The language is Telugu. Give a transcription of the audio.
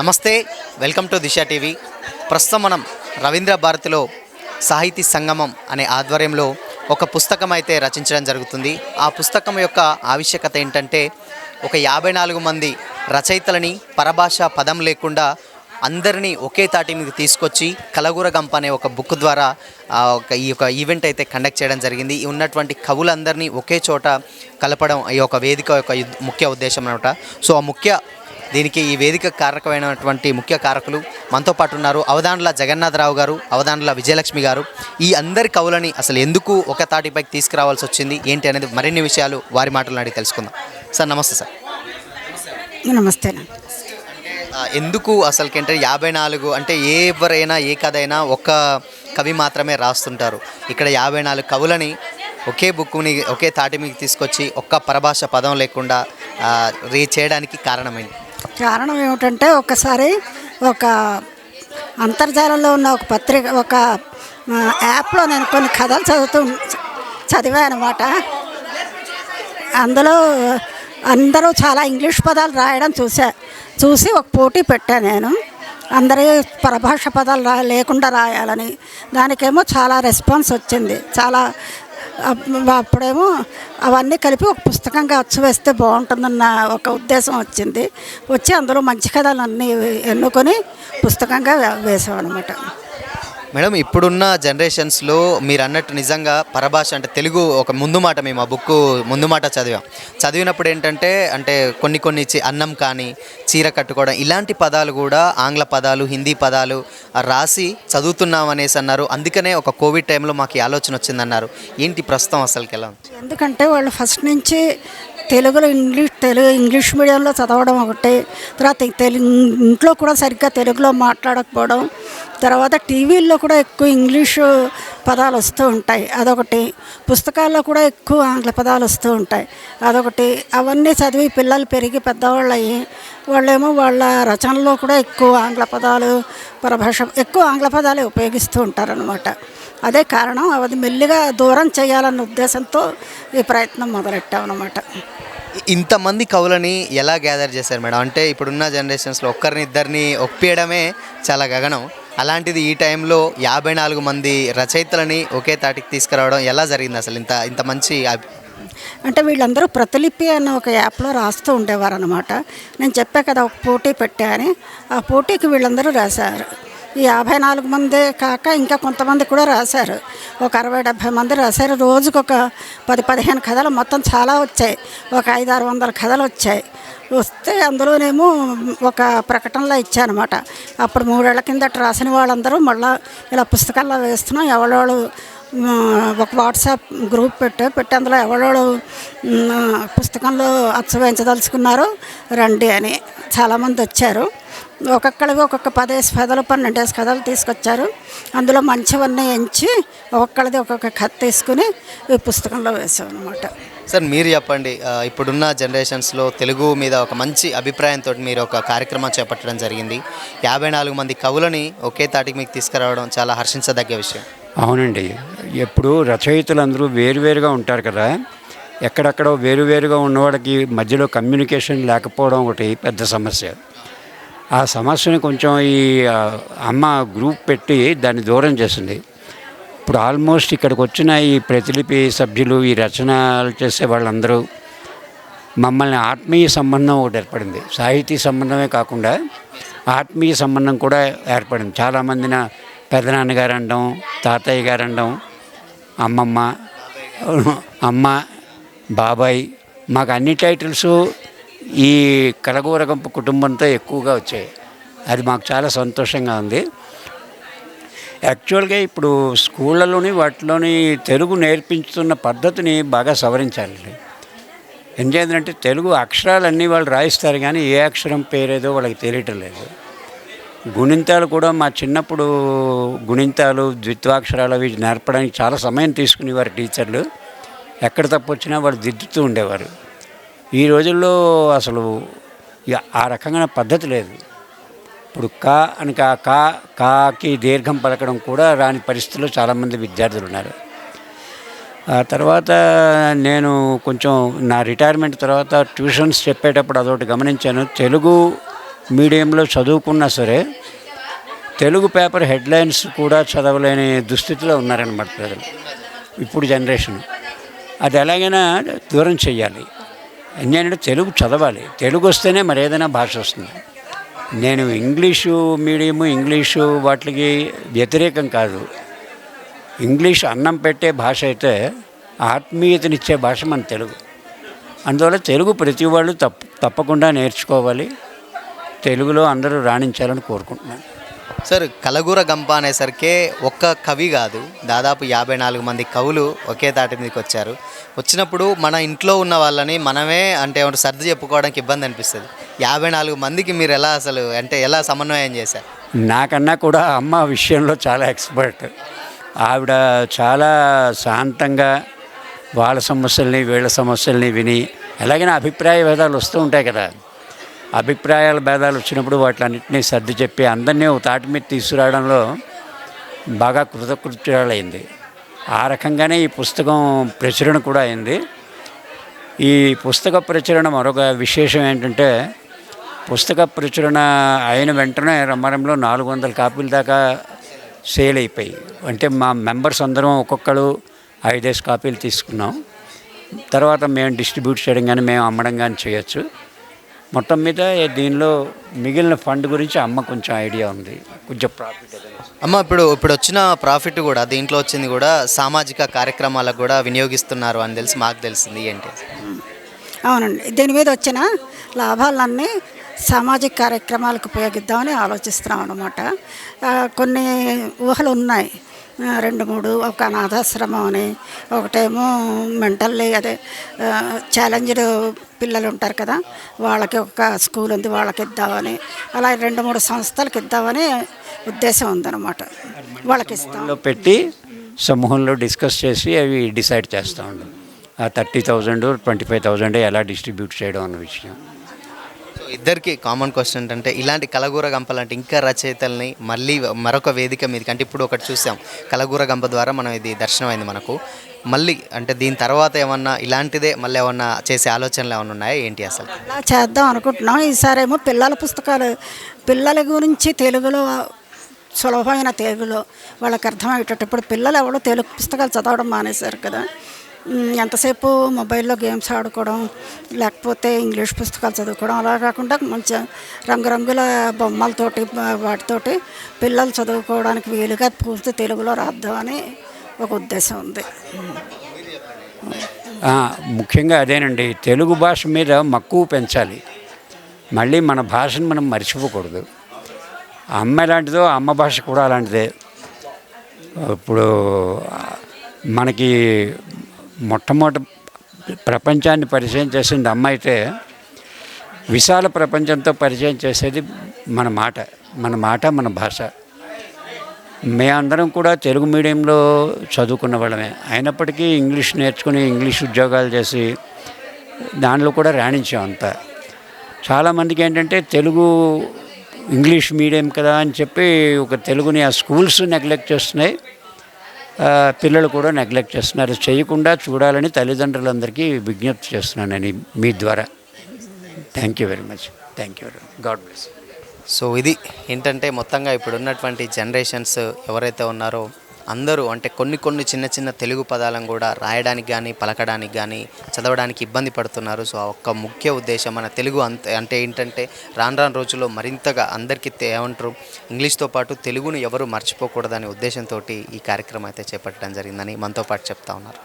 నమస్తే వెల్కమ్ టు దిశ టీవీ. ప్రస్తుతం మనం రవీంద్ర భారతిలో సాహితీ సంగమం అనే ఆధ్వర్యంలో ఒక పుస్తకం అయితే రచించడం జరుగుతుంది. ఆ పుస్తకం యొక్క ఆవశ్యకత ఏంటంటే ఒక యాభై నాలుగు మంది రచయితలని పరభాష పదం లేకుండా అందరినీ ఒకే తాటి మీద తీసుకొచ్చి కలగూర గంప అనే ఒక బుక్ ద్వారా ఒక ఈ యొక్క ఈవెంట్ అయితే కండక్ట్ చేయడం జరిగింది. ఈ ఉన్నటువంటి కవులందరినీ ఒకే చోట కలపడం ఈ యొక్క వేదిక యొక్క ముఖ్య ఉద్దేశం అనమాట సో ఆ ముఖ్య దీనికి ఈ వేదిక కారకమైనటువంటి ముఖ్య కారకులు మనతో పాటు ఉన్నారు. అవధానుల జగన్నాథరావు గారు అవధానుల విజయలక్ష్మి గారు. ఈ అందరి కవులని అసలు ఎందుకు ఒక తాటిపైకి తీసుకురావాల్సి వచ్చింది? ఏంటి అనేది మరిన్ని విషయాలు వారి మాటలను అడిగి తెలుసుకుందాం. సార్ నమస్తే సార్. నమస్తే ఎందుకు అసలుకేంటే యాభై నాలుగు అంటే ఎవరైనా ఏ కథ అయినా ఒక కవి మాత్రమే రాస్తుంటారు. ఇక్కడ యాభై నాలుగు కవులని ఒకే బుక్ని ఒకే తాటి మీద తీసుకొచ్చి ఒక్క పరభాష పదం లేకుండా రీ చేయడానికి కారణమైంది. కారణం ఏమిటంటే ఒకసారి ఒక అంతర్జాలంలో ఉన్న ఒక పత్రిక ఒక యాప్లో నేను కొన్ని కథలు చదువుతూ చదివాను అనమాట అందులో అందరూ చాలా ఇంగ్లీష్ పదాలు రాయడం చూసా చూసి ఒక పోటీ పెట్టాను నేను. అందరి పరభాష పదాలు రా లేకుండా రాయాలని. దానికేమో చాలా రెస్పాన్స్ వచ్చింది. చాలా అప్పుడేమో అవన్నీ కలిపి ఒక పుస్తకంగా వచ్చి వేస్తే బాగుంటుందన్న ఒక ఉద్దేశం వచ్చింది. వచ్చి అందులో మంచి కథలు అన్నీ ఎన్నుకొని పుస్తకంగా వేసాం అనమాట మేడం ఇప్పుడున్న జనరేషన్స్లో మీరు అన్నట్టు నిజంగా పరభాష అంటే తెలుగు ఒక ముందు మాట మేము ఆ బుక్ ముందు మాట చదివాం. చదివినప్పుడు ఏంటంటే అంటే కొన్ని కొన్ని చి- అన్నం కానీ చీర కట్టుకోవడం ఇలాంటి పదాలు కూడా ఆంగ్ల పదాలు హిందీ పదాలు రాసి చదువుతున్నాం అనేసి అన్నారు. అందుకనే ఒక కోవిడ్ టైంలో మాకు ఆలోచన వచ్చిందన్నారు. ఏంటి ప్రస్తుతం అసలుకి ఎలా ఎందుకంటే వాళ్ళు ఫస్ట్ నుంచి తెలుగులో ఇంగ్లీష్ తెలుగు ఇంగ్లీష్ మీడియంలో చదవడం ఒకటి. తర్వాత తెలుగు ఇంట్లో కూడా సరిగ్గా తెలుగులో మాట్లాడకపోవడం. తర్వాత టీవీల్లో కూడా ఎక్కువ ఇంగ్లీషు పదాలు వస్తూ ఉంటాయి. అదొకటి. పుస్తకాల్లో కూడా ఎక్కువ ఆంగ్ల పదాలు వస్తూ ఉంటాయి. అదొకటి. అవన్నీ చదివి పిల్లలు పెరిగి పెద్దవాళ్ళు అయ్యి వాళ్ళేమో వాళ్ళ రచనలో కూడా ఎక్కువ ఆంగ్ల పదాలు పరభాష ఎక్కువ ఆంగ్ల పదాలే ఉపయోగిస్తూ ఉంటారనమాట అదే కారణం అది మెల్లిగా దూరం చేయాలన్న ఉద్దేశంతో ఈ ప్రయత్నం మొదలెట్టామన్నమాట. ఇంతమంది కవులని ఎలా గ్యాదర్ చేశారు మేడం? అంటే ఇప్పుడున్న జనరేషన్స్లో ఒక్కరిని ఇద్దరిని ఒప్పియడమే చాలా గగనం. అలాంటిది ఈ టైంలో యాభై నాలుగు మంది రచయితలని ఒకే తాటికి తీసుకురావడం ఎలా జరిగింది అసలు? ఇంత ఇంత మంచి అంటే వీళ్ళందరూ ప్రతిలిపి అన్న ఒక యాప్లో రాస్తూ ఉండేవారు అనమాట నేను చెప్పా కదా ఒక పోటీ పెట్టా అని. ఆ పోటీకి వీళ్ళందరూ రాశారు. ఈ యాభై నాలుగు మందే కాక ఇంకా కొంతమంది కూడా రాశారు. ఒక అరవై డెబ్భై మంది రాశారు. రోజుకు ఒక పది పదిహేను కథలు మొత్తం చాలా వచ్చాయి. ఒక ఐదు ఆరు వందల కథలు వచ్చాయి. వస్తే అందులోనేమో ఒక ప్రకటనలో ఇచ్చానమాట అప్పుడు మూడేళ్ళ కిందట రాసిన వాళ్ళందరూ మళ్ళీ ఇలా పుస్తకాల్లో వేస్తున్నాం ఎవరెవరు ఒక వాట్సాప్ గ్రూప్ పెట్టే పెట్టి అందులో ఎవరెవరు మ్, పుస్తకంలో అచ్చు వేయించదలుచుకున్నారు రండి అని చాలామంది వచ్చారు. ఒక్కొక్కడివి ఒక్కొక్క పదేసి కథలు పన్నెండేసి కథలు తీసుకొచ్చారు. అందులో మంచివన్నీ ఎంచి ఒక్కొక్కడిది ఒక్కొక్క కథ తీసుకుని ఈ పుస్తకంలో వేసాం అనమాట సార్ మీరు చెప్పండి ఇప్పుడున్న జనరేషన్స్లో తెలుగు మీద ఒక మంచి అభిప్రాయంతో మీరు ఒక కార్యక్రమం చేపట్టడం జరిగింది. యాభై నాలుగు మంది కవులని ఒకే తాటికి మీకు తీసుకురావడం చాలా హర్షించదగ్గ విషయం. అవునండి. ఎప్పుడు రచయితలందరూ వేరువేరుగా ఉంటారు కదా. ఎక్కడెక్కడో వేరువేరుగా ఉన్నవాడికి మధ్యలో కమ్యూనికేషన్ లేకపోవడం ఒకటి పెద్ద సమస్య. ఆ సమస్యని కొంచెం ఈ అమ్మ గ్రూప్ పెట్టి దాన్ని దూరం చేసింది. ఇప్పుడు ఆల్మోస్ట్ ఇక్కడికి వచ్చిన ఈ ప్రతిలిపి సభ్యులు ఈ రచనలు చేసే వాళ్ళందరూ మమ్మల్ని ఆత్మీయ సంబంధం ఒకటి ఏర్పడింది. సాహితీ సంబంధమే కాకుండా ఆత్మీయ సంబంధం కూడా ఏర్పడింది. చాలామంది నా పెదనాన్నగారు అనడం తాతయ్య గారు అనడం అమ్మమ్మ అమ్మ బాబాయ్ మాకు అన్ని టైటిల్స్ ఈ కలగూరగంప కుటుంబంతో ఎక్కువగా వచ్చాయి. అది మాకు చాలా సంతోషంగా ఉంది. యాక్చువల్గా ఇప్పుడు స్కూళ్ళలోని వాటిలోని తెలుగు నేర్పించుతున్న పద్ధతిని బాగా సవరించాలండి. ఎందుకంటే తెలుగు అక్షరాలన్నీ వాళ్ళు రాయిస్తారు కానీ ఏ అక్షరం పేరేదో వాళ్ళకి తెలియటం లేదు. గుణింతాలు కూడా మా చిన్నప్పుడు గుణింతాలు ద్విత్వాక్షరాలు అవి నేర్పడానికి చాలా సమయం తీసుకునేవారు టీచర్లు. ఎక్కడ తప్పు వచ్చినా వాళ్ళు దిద్దుతూ ఉండేవారు. ఈ రోజుల్లో అసలు ఇక ఆ రకంగా పద్ధతి లేదు. ఇప్పుడు కా అని కా కా కాకి దీర్ఘం పలకడం కూడా రాని పరిస్థితుల్లో చాలామంది విద్యార్థులు ఉన్నారు. ఆ తర్వాత నేను కొంచెం నా రిటైర్మెంట్ తర్వాత ట్యూషన్స్ చెప్పేటప్పుడు అదొకటి గమనించాను. తెలుగు మీడియంలో చదువుకున్నా సరే తెలుగు పేపర్ హెడ్లైన్స్ కూడా చదవలేని దుస్థితిలో ఉన్నారనమాట ప్రజలు. ఇప్పుడు జనరేషన్. అది ఎలాగైనా దూరం చెయ్యాలి. ఎందుకంటే తెలుగు చదవాలి. తెలుగు వస్తేనే మరి ఏదైనా భాష వస్తుంది. నేను ఇంగ్లీషు మీడియము ఇంగ్లీషు వాటికి వ్యతిరేకం కాదు. ఇంగ్లీష్ అన్నం పెట్టే భాష అయితే ఆత్మీయతనిచ్చే భాష మన తెలుగు. అందువల్ల తెలుగు ప్రతి వాళ్ళు తప్ప తప్పకుండా నేర్చుకోవాలి. తెలుగులో అందరూ రాణించాలని కోరుకుంటున్నాను. సార్ కలగూర గంప అనేసరికి ఒక్క కవి కాదు దాదాపు యాభై నాలుగు మంది కవులు ఒకే తాటి మీదకి వచ్చారు. వచ్చినప్పుడు మన ఇంట్లో ఉన్న వాళ్ళని మనమే అంటే సర్ది చెప్పుకోవడానికి ఇబ్బంది అనిపిస్తుంది. యాభై నాలుగు మందికి మీరు ఎలా అసలు అంటే ఎలా సమన్వయం చేశారు? నాకన్నా కూడా అమ్మ విషయంలో చాలా ఎక్స్పర్ట్ ఆవిడ చాలా శాంతంగా వాళ్ళ సమస్యల్ని వీళ్ళ సమస్యల్ని విని ఎలాగైనా అభిప్రాయ భేదాలు వస్తూ ఉంటాయి కదా. అభిప్రాయాల భేదాలు వచ్చినప్పుడు వాటిలన్నింటినీ సర్ది చెప్పి అందరినీ ఒక తాటి మీద తీసుకురావడంలో బాగా కృతకృత్యాలైంది. ఆ రకంగానే ఈ పుస్తకం ప్రచురణ కూడా అయింది. ఈ పుస్తక ప్రచురణ మరొక విశేషం ఏంటంటే పుస్తక ప్రచురణ అయిన వెంటనే రమ్మరంలో నాలుగు వందల కాపీల దాకా సేల్ అయిపోయి అంటే మా మెంబర్స్ అందరం ఒక్కొక్కరు ఐదేసి కాపీలు తీసుకున్నాం. తర్వాత మేము డిస్ట్రిబ్యూట్ చేయడం కానీ మేము అమ్మడం కానీ చేయొచ్చు. మొత్తం మీద దీనిలో మిగిలిన ఫండ్ గురించి అమ్మ కొంచెం ఐడియా ఉంది. కొంచెం ప్రాఫిట్ అమ్మ ఇప్పుడు ఇప్పుడు వచ్చిన ప్రాఫిట్ కూడా దీంట్లో వచ్చింది కూడా సామాజిక కార్యక్రమాలకు కూడా వినియోగిస్తున్నారు అని తెలిసి మాకు తెలిసింది ఏంటి అవునండి. దీని మీద వచ్చిన లాభాలన్నీ సామాజిక కార్యక్రమాలకు ఉపయోగిద్దామని ఆలోచిస్తున్నాం అనమాట కొన్ని ఊహలు ఉన్నాయి. రెండు మూడు ఒక అనాథాశ్రమం అని ఒకటేమో మెంటల్లీ అదే ఛాలెంజ్డ్ పిల్లలు ఉంటారు కదా వాళ్ళకి ఒక స్కూల్ ఉంది వాళ్ళకి ఇద్దామని అలా రెండు మూడు సంస్థలకు ఇద్దామని ఉద్దేశం ఉందన్నమాట. వాళ్ళకి ఇస్తాం. పెట్టి సమూహంలో డిస్కస్ చేసి అవి డిసైడ్ చేస్తూ ఉంటాం ఆ thirty thousand twenty five thousand ఎలా డిస్ట్రిబ్యూట్ చేయడం అన్న విషయం. సో ఇద్దరికి కామన్ క్వశ్చన్ ఏంటంటే ఇలాంటి కలగూర గంపలాంటి ఇంకా రచయితల్ని మళ్ళీ మరొక వేదిక మీదకి అంటే ఇప్పుడు ఒకటి చూసాం. కలగూర గంప ద్వారా మనం ఇది దర్శనం అయింది మనకు. మళ్ళీ అంటే దీని తర్వాత ఏమన్నా ఇలాంటిదే మళ్ళీ ఏమన్నా చేసే ఆలోచనలు ఏమన్నా ఉన్నాయా? ఏంటి అసలు? అలా చేద్దాం అనుకుంటున్నాం. ఈసారేమో పిల్లల పుస్తకాలు పిల్లల గురించి తెలుగులో సులభమైన తెలుగులో వాళ్ళకి అర్థమయ్యేటప్పుడు పిల్లలు ఎవరో తెలుగు పుస్తకాలు చదవడం మానేశారు కదా. ఎంతసేపు మొబైల్లో గేమ్స్ ఆడుకోవడం లేకపోతే ఇంగ్లీష్ పుస్తకాలు చదువుకోవడం అలా కాకుండా మంచి రంగురంగుల బొమ్మలతోటి వాటితోటి పిల్లలు చదువుకోవడానికి వీలుగా పూర్తి తెలుగులో రాద్దామని ఒక ఉద్దేశం ఉంది. ముఖ్యంగా అదేనండి తెలుగు భాష మీద మక్కువ పెంచాలి. మళ్ళీ మన భాషను మనం మర్చిపోకూడదు. అమ్మ ఎలాంటిదో అమ్మ భాష కూడా అలాంటిదే. ఇప్పుడు మనకి మొట్టమొదటి ప్రపంచాన్ని పరిచయం చేసింది అమ్మ అయితే విశాల ప్రపంచంతో పరిచయం చేసేది మన మాట మన మాట మన భాష. మేమందరం కూడా తెలుగు మీడియంలో చదువుకున్న వాళ్ళమే. అయినప్పటికీ ఇంగ్లీష్ నేర్చుకుని ఇంగ్లీష్ ఉద్యోగాలు చేసి దానిలో కూడా రాణించాం అంతా. చాలామందికి ఏంటంటే తెలుగు ఇంగ్లీష్ మీడియం కదా అని చెప్పి ఒక తెలుగుని ఆ స్కూల్స్ నెగ్లెక్ట్ చేస్తున్నాయి. పిల్లలు కూడా నెగ్లెక్ట్ చేస్తున్నారు. చేయకుండా చూడాలని తల్లిదండ్రులందరికీ విజ్ఞప్తి చేస్తున్నాను మీ ద్వారా. Thank you very much thank you very much God bless so ఇది ఏంటంటే మొత్తంగా ఇప్పుడు ఉన్నటువంటి జనరేషన్స్ ఎవరైతే ఉన్నారో అందరూ అంటే కొన్ని కొన్ని చిన్న చిన్న తెలుగు పదాలను కూడా రాయడానికి కానీ పలకడానికి కానీ చదవడానికి ఇబ్బంది పడుతున్నారు. సో ఆ ఒక్క ముఖ్య ఉద్దేశం మన తెలుగు అంత అంటే ఏంటంటే రాను రాను రోజుల్లో మరింతగా అందరికీ ఏమంటారు ఇంగ్లీష్తో పాటు తెలుగును ఎవరు మర్చిపోకూడదనే ఉద్దేశంతో ఈ కార్యక్రమం అయితే చేపట్టడం జరిగిందని మనతో పాటు చెప్తా ఉన్నారు.